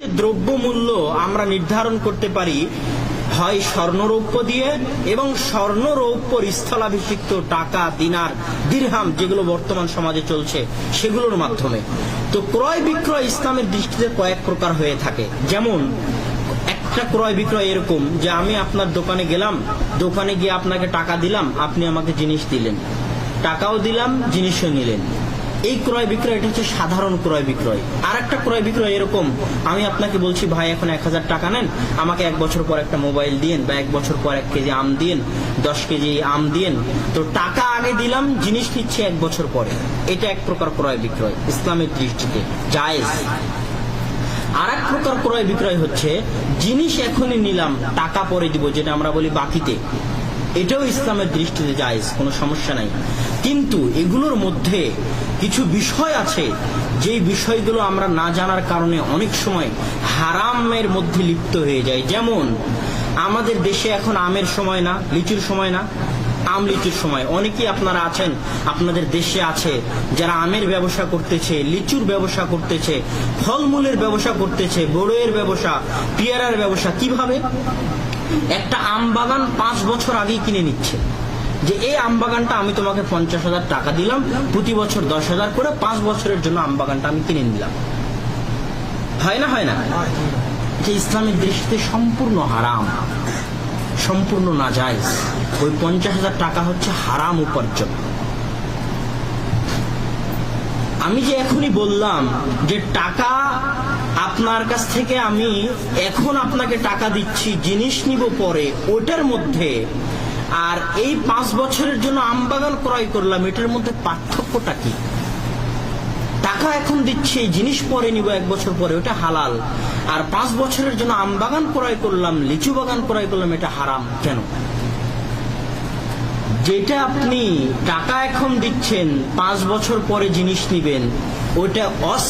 দ্রব্য মূল্য আমরা নির্ধারণ করতে পারি হয় স্বর্ণরৌপ্য দিয়ে এবং স্বর্ণরৌপ্যর স্থলাভিষিক্ত টাকা, দিনার, দিরহাম যেগুলো বর্তমান সমাজে চলছে সেগুলোর মাধ্যমে। তো ক্রয় বিক্রয় ইসলামের দৃষ্টিতে কয়েক প্রকার হয়ে থাকে। যেমন, একটা ক্রয় বিক্রয় এরকম যে আমি আপনার দোকানে গেলাম, দোকানে গিয়ে আপনাকে টাকা দিলাম, আপনি আমাকে জিনিস দিলেন। টাকাও দিলাম, জিনিসও নিলেন। এই ক্রয় বিক্রয় এটা হচ্ছে সাধারণ ক্রয় বিক্রয়। আর একটা ক্রয় বিক্রয় এরকম। আমি আপনাকে বলছি, ভাই, এখন এক হাজার টাকা নেন। আমাকে এক বছর পর একটা মোবাইল দিয়েন বা এক বছর পর এক কেজি আম দিয়েন, দশ কেজি আম দিয়েন। তো টাকা আগে দিলাম, জিনিস নিচ্ছে এক বছর পরে। এটা এক প্রকার ক্রয় বিক্রয়, ইসলামের দৃষ্টিতে। জায়েজ। আর এক প্রকার ক্রয় বিক্রয় হচ্ছে, জিনিস এখনই নিলাম, টাকা পরে দিব, যেটা আমরা বলি বাকিতে। এটাও ইসলামের দৃষ্টিতে জায়েজ, কোনো সমস্যা নাই। কিন্তু এগুলোর মধ্যে কিছু বিষয় আছে, যেই বিষয়গুলো আমরা না জানার কারণে অনেক সময় হারামের মধ্যে লিপ্ত হয়ে যায় যেমন, আমাদের দেশে এখন আমের সময় না, লিচুর সময় না, আম লিচুর সময়। অনেকেই আপনারা আছেন, আপনাদের দেশে আছে, যারা আমের ব্যবসা করতেছে, লিচুর ব্যবসা করতেছে, ফলমূলের ব্যবসা করতেছে, বড়ইয়ের ব্যবসা, পেয়ারার ব্যবসা। কীভাবে? একটা আম বাগান পাঁচ বছর আগেই কিনে নিচ্ছে। যে এই আম বাগানটা আমি তোমাকে পঞ্চাশ হাজার টাকা দিলাম, প্রতি বছর দশ হাজার করে পাঁচ বছরের জন্য আম বাগানটা আমি কিনে নিলাম। হয় না হয় না? যে ইসলামের দৃষ্টিতে সম্পূর্ণ হারাম, সম্পূর্ণ না যায় ওই পঞ্চাশ হাজার টাকা হচ্ছে হারাম উপার্জন। আমি যে এখনই বললাম যে টাকা আপনার কাছ থেকে আমি এখন আপনাকে টাকা দিচ্ছি, জিনিস নিব পরে, ওটার মধ্যে, আর এই পাঁচ বছরের জন্য আম বাগান ক্রয় করলাম, এটার মধ্যে পার্থক্যটা কি? টাকা এখন দিচ্ছি, জিনিস পরে নিব এক বছর পরে, ওটা হালাল। আর পাঁচ বছরের জন্য আম বাগান ক্রয় করলাম, লিচু বাগান ক্রয় করলাম, এটা হারাম। কেন? যেটা আপনি টাকা এখন দিচ্ছেন, পাঁচ বছর পরে জিনিস নিবেন, ওটা অস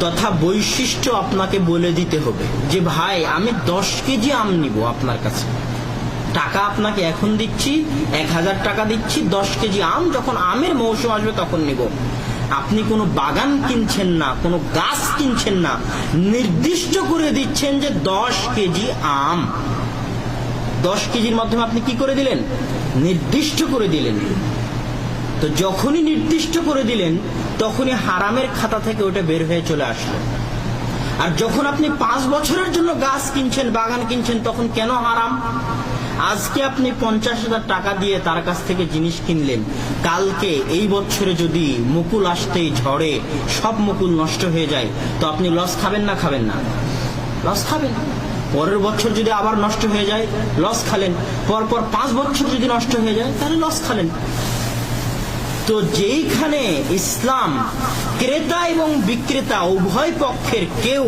তথা বৈশিষ্ট্য আপনাকে বলে দিতে হবে যে, ভাই, আমি দশ কেজি আম নিব আপনার কাছে। টাকা আপনাকে এখন দিচ্ছি, এক হাজার টাকা দিচ্ছি, দশ কেজি আম, যখন আমের মৌসুম আসবে তখন নিব। আপনি কোনো বাগান কিনছেন না, কোনো গাছ কিনছেন না, নির্দিষ্ট করে দিচ্ছেন যে, দশ কেজি আম। দশ কেজির মাধ্যমে আপনি কি করে দিলেন? নির্দিষ্ট করে দিলেন। তো যখনই নির্দিষ্ট করে দিলেন, তখনই হারামের খাতা থেকে ওটা বের হয়ে চলে আসলো। আর যখন আপনি পাঁচ বছরের জন্য গাছ কিনছেন, বাগান কিনছেন, তখন কেন হারাম? আজকে আপনি পঞ্চাশ হাজার টাকা দিয়ে তার কাছ থেকে জিনিস কিনলেন। কালকে এই বছরে যদি মুকুল আসতেই ঝড়ে, সব মুকুল নষ্ট হয়ে যায়, তো আপনি লস খাবেন না খাবেন না? লস খাবেন পরের বছর যদি আবার নষ্ট হয়ে যায় লস খালেন। পরপর পাঁচ বছর যদি নষ্ট হয়ে যায়, তাহলে লস খালেন। তো যেইখানে ইসলাম ক্রেতা এবং বিক্রেতা উভয় পক্ষের কেউ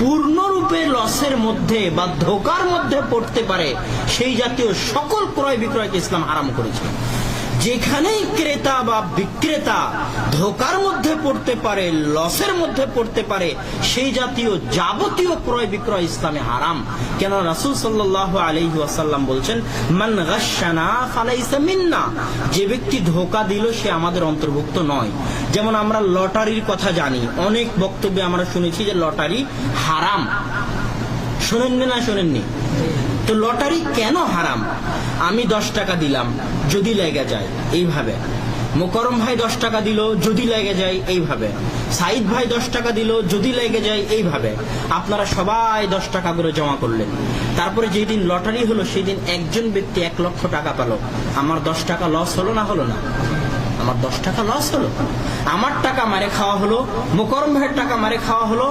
পূর্ণরূপে লসের মধ্যে বা ধোকার মধ্যে পড়তে পারে, সেই জাতীয় সকল ক্রয় বিক্রয়কে ইসলাম আরাম করেছে। যেখানেই ক্রেতা বা বিক্রেতা ধোকার মধ্যে পড়তে পারে, লসের মধ্যে পড়তে পারে, সেই জাতীয় যাবতীয় ক্রয় বিক্রয় ইসলামে হারাম। কেন রাসূল সাল্লাল্লাহু আলাইহি ওয়াসাল্লাম বলছেন, মান গাশানা ফালাইসা মিন্না। যে ব্যক্তি ধোকা দিল, সে আমাদের অন্তর্ভুক্ত নয়। যেমন আমরা লটারির কথা জানি, অনেক বক্তব্যে আমরা শুনেছি যে লটারি হারাম। শোনেননি না শোনেননি? তো লটারি কেন হারাম? আমি দশ টাকা দিলাম, যদি লেগে যায়, এইভাবে। মোকরম ভাই দশ টাকা দিল, যদি লেগে যায়, এইভাবে। সাইদ ভাই দশ টাকা দিল, যদি লেগে যায়, এইভাবে। আপনারা সবাই দশ টাকা করে জমা করলেন। তারপরে যেই দিন লটারি হলো সেই দিন একজন ব্যক্তি এক লক্ষ টাকা পেল। আমার দশ টাকা লস হলো না হলো না? আমার দশ টাকা লস হলো? আমার টাকা মারে খাওয়া হলো, মোকরম ভাইয়ের টাকা মারে খাওয়া হলো,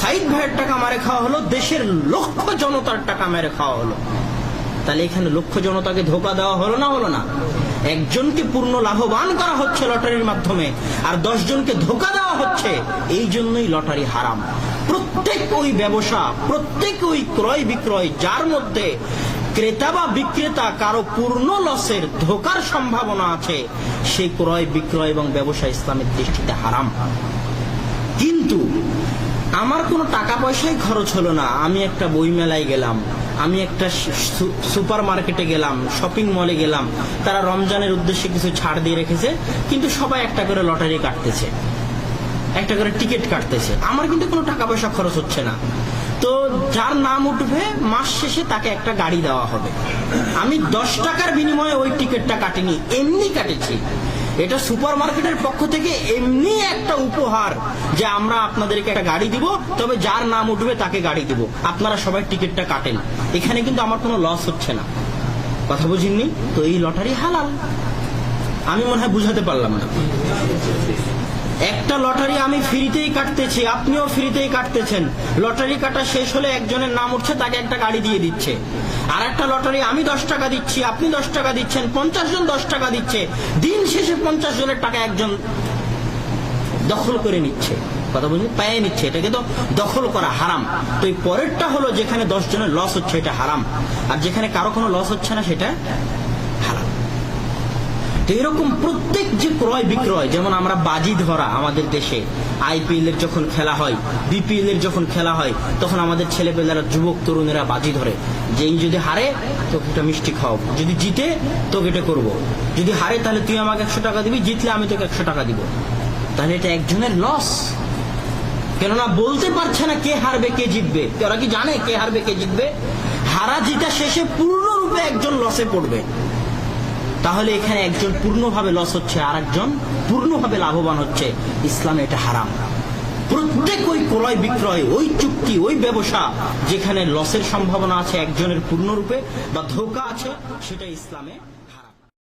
সাইদ ভাইয়ের টাকা মারে খাওয়া হলো, দেশের লক্ষ জনতার টাকা মেরে খাওয়া হলো। তাহলে এখানে লক্ষ জনতাকে ধোকা দেওয়া হলো না হলো না? একজনকে পূর্ণ লাভবান করা হচ্ছে লটারির মাধ্যমে, আর জনকে ধোকা দেওয়া হচ্ছে, এই জন্যই লটারি হারাম। প্রত্যেক ওই ব্যবসা, প্রত্যেক ওই ক্রয় বিক্রয়, যার মধ্যে ক্রেতা বা বিক্রেতা কারও পূর্ণ লসের ধোকার সম্ভাবনা আছে সেই ক্রয়, বিক্রয় এবং ব্যবসা ইসলামের দৃষ্টিতে হারাম। কিন্তু আমার কোনো টাকা পয়সাই খরচ হলো না। আমি একটা বই মেলায় গেলাম, আমি একটা সুপার মার্কেটে গেলাম, শপিং মলে গেলাম। তারা রমজানের উদ্দেশ্যে কিছু ছাড় দিয়ে রেখেছে, কিন্তু সবাই একটা করে লটারি কাটতেছে, একটা করে টিকিট কাটতেছে। আমার কিন্তু কোনো টাকা পয়সা খরচ হচ্ছে না। তো যার নাম উঠবে, মাস শেষে তাকে একটা গাড়ি দেওয়া হবে। আমি দশ টাকার বিনিময়ে ওই টিকিটটা কাটিনি, এমনি কাটেছি। এটা সুপার মার্কেটের পক্ষ থেকে এমনি একটা উপহার যে আমরা আপনাদেরকে একটা গাড়ি দিব, তবে যার নাম উঠবে তাকে গাড়ি দিব। আপনারা সবাই টিকিটটা কাটেন। এখানে কিন্তু আমার কোনো লস হচ্ছে না। কথা বুঝিনি তো এই লটারি হালাল। আমি মনে হয় বুঝাতে পারলাম না। একটা লটারি আমি ফ্রিতেই কাটতেছি, আপনিও ফ্রিতেই কাটতেছেন। লটারি কাটা শেষ হলে একজনের নাম উঠছে, তাকে একটা গাড়ি দিয়ে দিচ্ছে। আর একটা লটারি, আমি দশ টাকা দিচ্ছি, আপনি দশ টাকা দিচ্ছেন, পঞ্চাশ জন দশ টাকা দিচ্ছে। দিন শেষে পঞ্চাশ জনের টাকা একজন দখল করে নিচ্ছে। কথা বলছি পায়ে নিচ্ছে। এটাকে তো দখল করা হারাম। তো এই পরেরটা হলো যেখানে দশ জনের লস হচ্ছে এটা হারাম। আর যেখানে কারও কোনো লস হচ্ছে না, সেটা তো এরকম প্রত্যেক যে ক্রয় বিক্রয়, যেমন আমরা বাজি ধরা আমাদের দেশে, আইপিএল এর যখন খেলা হয়, বিপিএল এর যখন খেলা হয়, তখন আমাদের ছেলেপেলেরা, যুবক তরুণেরা বাজি ধরে। যে এই যদি হারে, তোকে একটা মিষ্টি খাও যদি জিতে, তোকে এটা করব। যদি হারে, তাহলে তুই আমাকে একশো টাকা দিবি, জিতলে আমি তোকে একশো টাকা দিব। তাহলে এটা একজনের লস কেননা বলতে পারছে না কে হারবে, কে জিতবে। ওরা কি জানে কে হারবে, কে জিতবে? হারা জিতা শেষে পূর্ণরূপে একজন লসে পড়বে। তাহলে এখানে একজন পূর্ণভাবে লস হচ্ছে আর একজন পূর্ণভাবে লাভবান হচ্ছে। ইসলামে এটা হারাম। প্রত্যেক ওই ক্রয় বিক্রয়, ওই চুক্তি, ওই ব্যবসা যেখানে লসের সম্ভাবনা আছে একজনের পূর্ণরূপে বা ধোকা আছে, সেটা ইসলামে